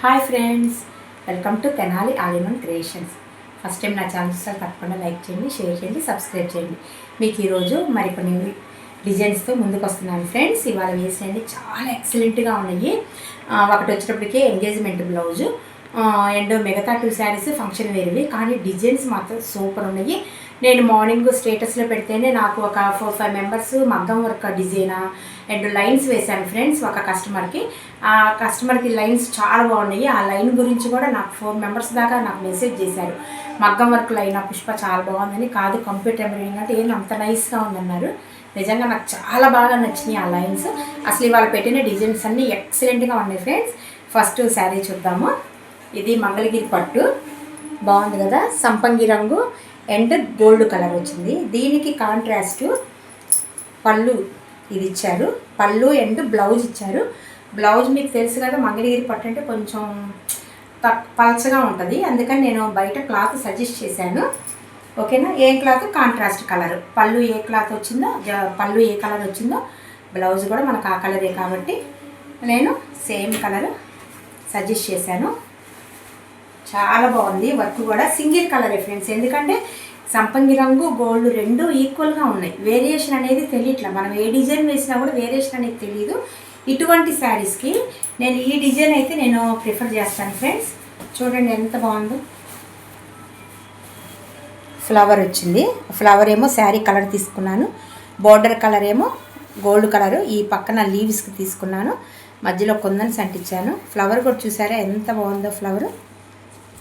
Hi friends welcome to Tenali Aliman creations first time నా channel చూస్తే తప్పకుండా like చేయండి షేర్ చేయండి సబ్స్క్రైబ్ చేయండి. మీకు ఈరోజు మరికొన్ని డిజైన్స్తో ముందుకు వస్తున్నాను ఫ్రెండ్స్ ఇవాళ వేసేయండి చాలా ఎక్సలెంట్గా ఉన్నాయి. ఒకటి వచ్చేటప్పటికి ఎంగేజ్మెంట్ బ్లౌజు అండ్ మిగతా టూ శారీస్ ఫంక్షన్ వేరేవి కానీ డిజైన్స్ మాత్రం సూపర్ ఉన్నాయి. నేను మార్నింగ్ స్టేటస్లో పెడితేనే నాకు ఒక ఫోర్ ఫైవ్ మెంబర్స్ మగ్గం వర్క్ డిజైనా రెండు లైన్స్ వేశాను ఫ్రెండ్స్ ఒక కస్టమర్కి. ఆ కస్టమర్కి లైన్స్ చాలా బాగున్నాయి. ఆ లైన్ గురించి కూడా నాకు ఫోర్ మెంబర్స్ దాకా నాకు మెసేజ్ చేశారు. మగ్గం వర్క్ లైన్ ఆ పుష్ప చాలా బాగుందని కాదు కంప్యూటర్ ఎంబ్రాయిడింగ్ అంటే ఏం అంత నైస్గా ఉందన్నారు. నిజంగా నాకు చాలా బాగా నచ్చినాయి ఆ లైన్స్. అసలు ఇవాళ పెట్టిన డిజైన్స్ అన్నీ ఎక్సలెంట్గా ఉన్నాయి ఫ్రెండ్స్. ఫస్ట్ శారీ చూద్దాము. ఇది మంగళగిరి పట్టు. బాగుంది కదా? సంపంగి రంగు అండ్ గోల్డ్ కలర్ వచ్చింది. దీనికి కాంట్రాస్ట్ పళ్ళు ఇది ఇచ్చారు. పళ్ళు అండ్ బ్లౌజ్ ఇచ్చారు. బ్లౌజ్ మీకు తెలుసు కదా మంగళగిరి పట్టు అంటే కొంచెం తక్ పలచగా ఉంటుంది. అందుకని నేను బయట క్లాత్ సజెస్ట్ చేశాను. ఓకేనా? ఏ క్లాత్? Contrast colour. పళ్ళు ఏ క్లాత్ వచ్చిందో పళ్ళు ఏ కలర్ వచ్చిందో బ్లౌజ్ కూడా మనకు ఆ కలరే కాబట్టి నేను సేమ్ కలర్ సజెస్ట్ చేశాను. చాలా బాగుంది. వర్క్ కూడా సింగిల్ కలర్ ఫ్రెండ్స్. ఎందుకంటే సంపంగి రంగు గోల్డ్ రెండు ఈక్వల్గా ఉన్నాయి. వేరియేషన్ అనేది తెలియట్లా మనం ఏ డిజైన్ వేసినా కూడా వేరియేషన్ అనేది తెలియదు ఇటువంటి శారీస్కి నేను ఈ డిజైన్ అయితే నేను ప్రిఫర్ చేస్తాను ఫ్రెండ్స్ చూడండి ఎంత బాగుందో. ఫ్లవర్ వచ్చింది. ఫ్లవర్ ఏమో శారీ కలర్ తీసుకున్నాను. బార్డర్ కలర్ ఏమో గోల్డ్ కలర్ ఈ పక్కన లీవ్స్కి తీసుకున్నాను. మధ్యలో కొందని అంటించాను. ఫ్లవర్ కూడా చూసారా? ఎంత బాగుందో ఫ్లవర్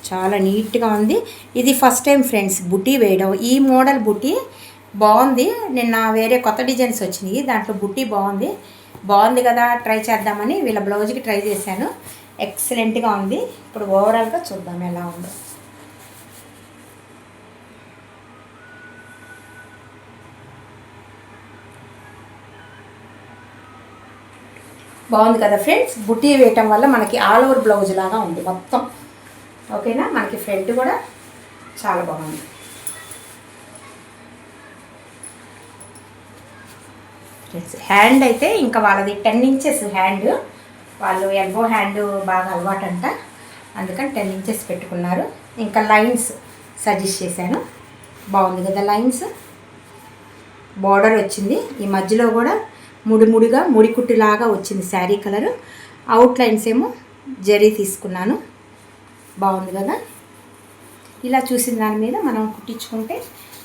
చాలా నీట్గా ఉంది. ఇది ఫస్ట్ టైం ఫ్రెండ్స్ బుటీ వేయడం. ఈ మోడల్ బుటీ బాగుంది. నిన్న వేరే కొత్త డిజైన్స్ వచ్చినాయి. దాంట్లో బుటీ బాగుంది. బాగుంది కదా ట్రై చేద్దామని వీళ్ళ బ్లౌజ్కి ట్రై చేశాను. ఎక్సలెంట్గా ఉంది. ఇప్పుడు ఓవరాల్గా చూద్దాం ఎలా ఉందో. బాగుంది కదా ఫ్రెండ్స్? బుటీ వేయటం వల్ల మనకి ఆల్ ఓవర్ బ్లౌజ్ లాగా ఉంది మొత్తం. ఓకేనా? మనకి ఫ్రంట్ కూడా చాలా బాగుంది. ఫ్రెండ్స్ హ్యాండ్ అయితే ఇంకా వాళ్ళది టెన్ ఇంచెస్ హ్యాండ్ వాళ్ళు ఎల్బో హ్యాండ్ బాగా అలవాటంట. అందుకని టెన్ ఇంచెస్ పెట్టుకున్నారు. ఇంకా లైన్స్ సజెస్ట్ చేశాను. బాగుంది కదా లైన్స్ బార్డర్ వచ్చింది. ఈ మధ్యలో కూడా ముడిముడిగా ముడికుట్టులాగా వచ్చింది శారీ కలర్. అవుట్ లైన్స్ ఏమో జరీ తీసుకున్నాను. బాగుంది కదా? ఇలా చూసిన దాని మీద మనం కుట్టించుకుంటే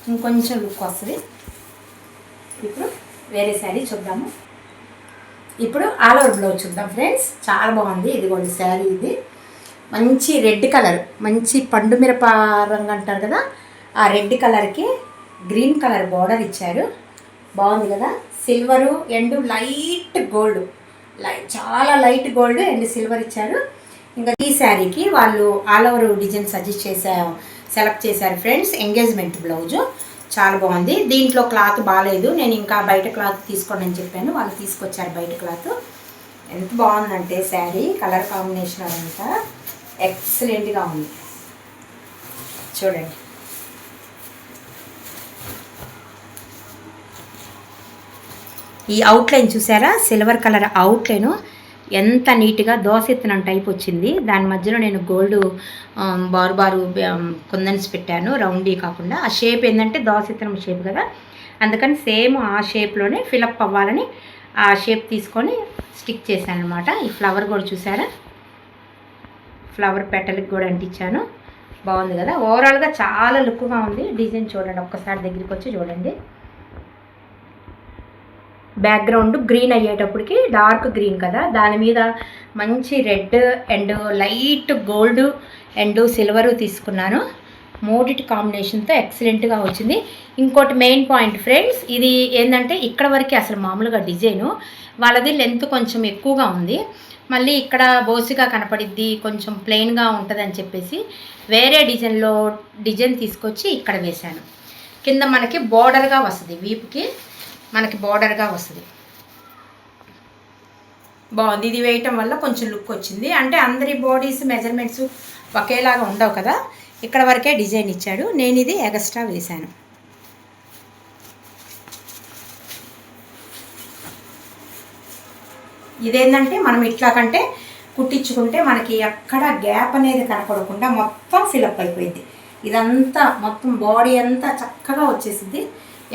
ఇంకొంచెం లుక్ వస్తుంది. ఇప్పుడు వేరే శారీ చూద్దాము. ఇప్పుడు ఆల్ ఓవర్ బ్లౌజ్ చూద్దాం ఫ్రెండ్స్. చాలా బాగుంది. ఇదిగోండి శారీ ఇది. మంచి రెడ్ కలర్ మంచి పండు మిరప రంగు అంటారు కదా? ఆ రెడ్ కలర్కి గ్రీన్ కలర్ బార్డర్ ఇచ్చారు. బాగుంది కదా? సిల్వరు అండ్ లైట్ గోల్డ్ లై చాలా లైట్ గోల్డ్ అండ్ సిల్వర్ ఇచ్చారు. ఇంకా ఈ శారీకి వాళ్ళు ఆల్ ఓవర్ డిజైన్ సజెస్ట్ చేసా సెలెక్ట్ చేశారు ఫ్రెండ్స్. Engagement blouse. చాలా బాగుంది. దీంట్లో క్లాత్ బాగాలేదు నేను ఇంకా బయట క్లాత్ తీసుకోండి అని చెప్పాను. వాళ్ళు తీసుకొచ్చారు బయట క్లాత్. ఎంత బాగుందంటే శారీ. కలర్ కాంబినేషన్ అదంతా ఎక్సలెంట్గా ఉంది. చూడండి. ఈ అవుట్లైన్ చూసారా? సిల్వర్ కలర్ అవుట్లైను ఎంత నీట్గా దోసెత్తిన టైప్ వచ్చింది. దాని మధ్యలో నేను గోల్డ్ బారు బారు కుందన్స్ పెట్టాను. రౌండీ కాకుండా. ఆ షేప్ ఏంటంటే దోసెత్తనం షేప్ కదా. అందుకని సేమ్ ఆ షేప్లోనే ఫిలప్ అవ్వాలని ఆ షేప్ తీసుకొని స్టిక్ చేశాను అనమాట ఈ ఫ్లవర్ కూడా చూసారా? ఫ్లవర్ పెటల్కి కూడా అంటించాను. బాగుంది కదా. ఓవరాల్గా చాలా లుక్గా ఉంది. డిజైన్ చూడండి. ఒక్కసారి దగ్గరికి వచ్చి చూడండి. బ్యాక్గ్రౌండ్ గ్రీన్ అయ్యేటప్పటికి డార్క్ గ్రీన్ కదా. దాని మీద మంచి red and light gold and silver తీసుకున్నాను. మూడిటి కాంబినేషన్తో ఎక్సలెంట్గా వచ్చింది. ఇంకోటి మెయిన్ పాయింట్ ఫ్రెండ్స్ ఇది ఏంటంటే ఇక్కడ వరకు అసలు మామూలుగా డిజైను. వాళ్ళది లెంత్ కొంచెం ఎక్కువగా ఉంది. మళ్ళీ ఇక్కడ బోసిగా కనపడిద్ది కొంచెం ప్లెయిన్గా ఉంటుందని చెప్పేసి వేరే డిజైన్లో డిజైన్ తీసుకొచ్చి ఇక్కడ వేశాను. కింద మనకి బోర్డర్గా వస్తుంది వీపుకి. మనకి బార్డర్గా వస్తుంది. బాగుంది. ఇది వేయటం వల్ల కొంచెం లుక్ వచ్చింది. అంటే అందరి బాడీస్ మెజర్మెంట్స్ ఒకేలాగా ఉండవు కదా? ఇక్కడ వరకే డిజైన్ ఇచ్చాడు. నేను ఇది ఎగస్ట్రా వేశాను. ఇదేంటంటే మనం ఇట్లా కంటే కుట్టించుకుంటే మనకి ఎక్కడ గ్యాప్ అనేది కనపడకుండా మొత్తం ఫిలప్ అయిపోయింది. ఇదంతా మొత్తం బాడీ అంతా చక్కగా వచ్చేసింది.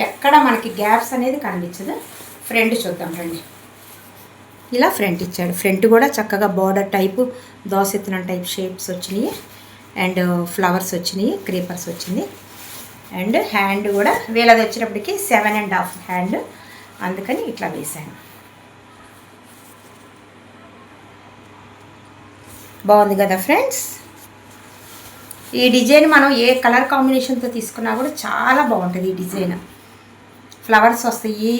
ఎక్కడ మనకి గ్యాప్స్ అనేది కనిపించదు. ఫ్రంట్ చూద్దాం రండి. ఇలా ఫ్రంట్ ఇచ్చాడు. ఫ్రంట్ కూడా చక్కగా బార్డర్ టైపు దోసెత్తిన టైప్ షేప్స్ వచ్చినాయి. అండ్ ఫ్లవర్స్ uh, వచ్చినాయి క్రీపర్స్ వచ్చింది. అండ్ హ్యాండ్ కూడా వీళ్ళది వచ్చినప్పటికి సెవెన్ అండ్ హాఫ్ హ్యాండ్ అందుకని ఇట్లా వేశాను. బాగుంది కదా ఫ్రెండ్స్ ఈ డిజైన్ మనం ఏ కలర్ కాంబినేషన్తో తీసుకున్నా కూడా చాలా బాగుంటుంది ఈ డిజైన్. ఫ్లవర్స్ వస్తాయి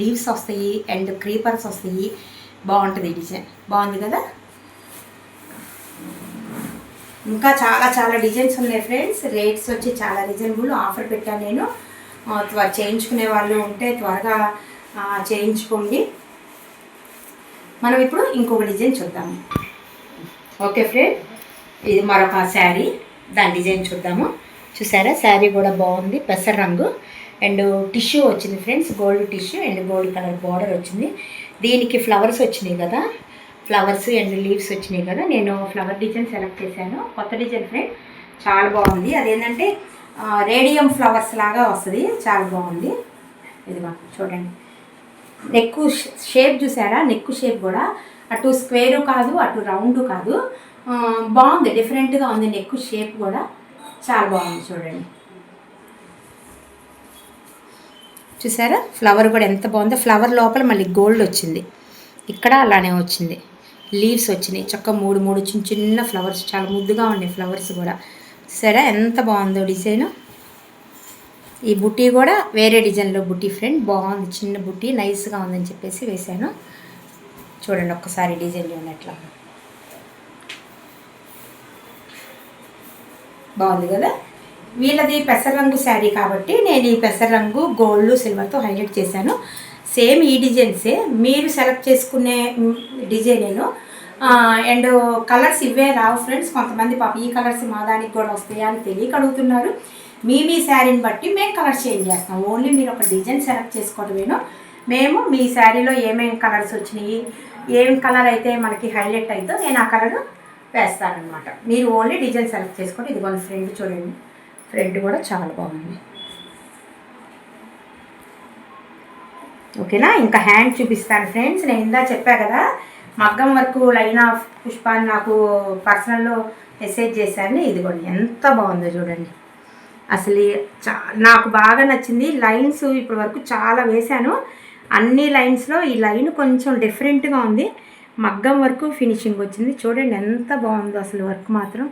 లీవ్స్ వస్తాయి అండ్ క్రీపర్స్ వస్తాయి. బాగుంటుంది ఈ డిజైన్. బాగుంది కదా? ఇంకా చాలా చాలా డిజైన్స్ ఉన్నాయి ఫ్రెండ్స్. రేట్స్ వచ్చి చాలా రీజనబుల్. ఆఫర్ పెట్టాను నేను. త్వర చేయించుకునే వాళ్ళు ఉంటే త్వరగా చేయించుకోండి. మనం ఇప్పుడు ఇంకొక డిజైన్ చూద్దాము ఓకే ఫ్రెండ్? ఇది మరొక శారీ. దాని డిజైన్ చూద్దాము. చూసారా? శారీ కూడా బాగుంది. పెసర రంగు. అండ్ టిష్యూ వచ్చింది friends gold tissue and gold colour border వచ్చింది. దీనికి ఫ్లవర్స్ వచ్చినాయి కదా ఫ్లవర్స్ అండ్ లీవ్స్ వచ్చినాయి కదా నేను ఫ్లవర్ డిజైన్ సెలెక్ట్ చేశాను. కొత్త డిజైన్ ఫ్రెండ్ చాలా బాగుంది. అదేంటంటే రేడియం ఫ్లవర్స్ లాగా వస్తుంది చాలా బాగుంది. ఇది చూడండి. నెక్ షేప్ చూసారా? నెక్ షేప్ కూడా. అటు స్క్వేరు కాదు అటు రౌండ్ కాదు. బాగుంది డిఫరెంట్గా ఉంది నెక్ షేప్ కూడా. చాలా బాగుంది చూడండి. చూసారా? ఫ్లవర్ కూడా ఎంత బాగుందో. ఫ్లవర్ లోపల మళ్ళీ గోల్డ్ వచ్చింది. ఇక్కడ అలానే వచ్చింది. లీవ్స్ వచ్చినాయి. చక్క మూడు మూడు చిన్న చిన్న ఫ్లవర్స్. చాలా ముద్దుగా ఉన్నాయి ఫ్లవర్స్ కూడా. సరే ఎంత బాగుందో డిజైన్. ఈ బుట్టి కూడా వేరే డిజైన్లో బుట్టి ఫ్రెండ్. బాగుంది. చిన్న బుట్టి. నైస్గా ఉందని చెప్పేసి వేశాను. చూడండి ఒక్కసారి డిజైన్ ఉన్నట్లా బాగుంది కదా? వీళ్ళది పెసర రంగు శారీ కాబట్టి నేను ఈ పెసర రంగు గోల్డ్ సిల్వర్తో హైలైట్ చేశాను. సేమ్ ఈ డిజైన్సే మీరు సెలెక్ట్ చేసుకునే డిజైనేను అండ్ కలర్స్ ఇవే రావు ఫ్రెండ్స్ కొంతమంది పాప ఈ కలర్స్ మా దానికి కూడా వస్తాయా అని తెలియక అడుగుతున్నారు. మీ మీ శారీని బట్టి మేము కలర్ చేంజ్ చేస్తాం. ఓన్లీ మీరు ఒక డిజైన్ సెలెక్ట్ చేసుకోవడమేను. మేము మీ శారీలో ఏమేమి కలర్స్ వచ్చినాయి ఏం కలర్ అయితే మనకి హైలైట్ అయిందో నేను ఆ కలర్ వేస్తానమాట మీరు ఓన్లీ డిజైన్ సెలెక్ట్ చేసుకోండి. ఇదిగోండి ఫ్రెండ్ చూడండి. ఫ్రంట్ కూడా చాలా బాగుంది. ఓకేనా? ఇంకా హ్యాండ్ చూపిస్తాను. ఫ్రెండ్స్ నేను ఇందా చెప్పా కదా మగ్గం వరకు లైన్ ఆఫ్ పుష్పాన్ని నాకు పర్సనల్లో మెసేజ్ చేశాను ఇదిగోండి ఎంత బాగుందో చూడండి. అసలు చా నాకు బాగా నచ్చింది. లైన్స్ ఇప్పటి వరకు చాలా వేశాను. అన్ని లైన్స్లో ఈ లైన్ కొంచెం డిఫరెంట్గా ఉంది. మగ్గం వరకు ఫినిషింగ్ వచ్చింది. చూడండి ఎంత బాగుందో అసలు వర్క్ మాత్రం.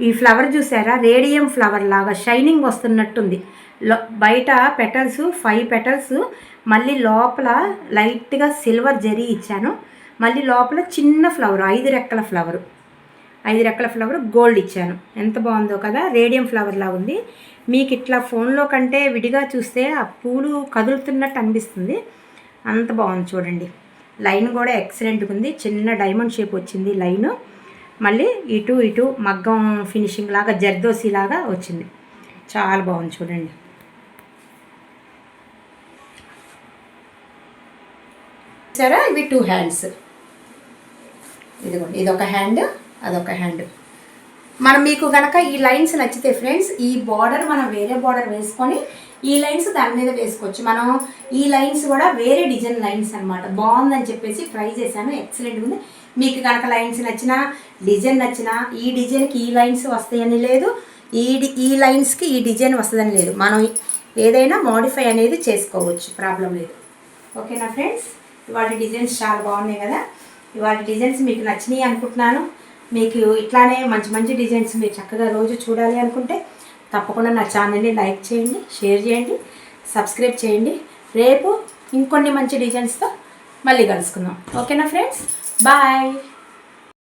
ఈ ఫ్లవర్ చూసారా? రేడియం ఫ్లవర్ లాగా షైనింగ్ వస్తున్నట్టుంది. లో బయట పెటల్స్ ఫైవ్ పెటల్స్ మళ్ళీ లోపల లైట్గా సిల్వర్ జరీ ఇచ్చాను. మళ్ళీ లోపల చిన్న ఫ్లవర్ ఐదు రెక్కల ఫ్లవరు. ఐదు రెక్కల ఫ్లవర్ గోల్డ్ ఇచ్చాను. ఎంత బాగుందో కదా? రేడియం ఫ్లవర్ లాగా ఉంది. మీకు ఇట్లా ఫోన్లో కంటే విడిగా చూస్తే ఆ పూలు కదులుతున్నట్టు అనిపిస్తుంది. అంత బాగుంది చూడండి. లైన్ కూడా ఎక్సలెంట్గా ఉంది. చిన్న డైమండ్ షేప్ వచ్చింది లైను. మళ్ళీ ఇటు ఇటు మగ్గం ఫినిషింగ్ లాగా జర్దోసి లాగా వచ్చింది. చాలా బాగుంది చూడండి. సరే ఇవి టూ హ్యాండ్స్ ఇదిగోండి ఇదొక హ్యాండ్ అదొక హ్యాండ్ మనం మీకు కనుక ఈ లైన్స్ నచ్చితే ఫ్రెండ్స్ ఈ బార్డర్ మనం వేరే బార్డర్ వేసుకొని ఈ లైన్స్ దాని మీద వేసుకోవచ్చు. మనం ఈ లైన్స్ కూడా వేరే డిజైన్ లైన్స్ అనమాట బాగుందని చెప్పేసి ట్రై చేశాను. ఎక్సలెంట్ ఉంది. మీకు కనుక లైన్స్ నచ్చినా డిజైన్ నచ్చినా ఈ డిజైన్కి ఈ లైన్స్ వస్తాయని లేదు. ఈ డి- ఈ లైన్స్కి ఈ డిజైన్ వస్తుందని లేదు. మనం ఏదైనా మోడిఫై అనేది చేసుకోవచ్చు. ప్రాబ్లం లేదు. ఓకేనా ఫ్రెండ్స్ ఇవాళ డిజైన్స్ చాలా బాగున్నాయి కదా. ఇవాళ డిజైన్స్ మీకు నచ్చినాయి అనుకుంటున్నాను. మీకు ఇట్లానే మంచి మంచి డిజైన్స్ మీరు చక్కగా రోజు చూడాలి అనుకుంటే తప్పకుండా నా ఛానల్ని లైక్ చేయండి షేర్ చేయండి సబ్స్క్రైబ్ చేయండి. రేపు ఇంకొన్ని మంచి డిజైన్స్తో మళ్ళీ కలుసుకుందాం. ఓకేనా ఫ్రెండ్స్ బాయ్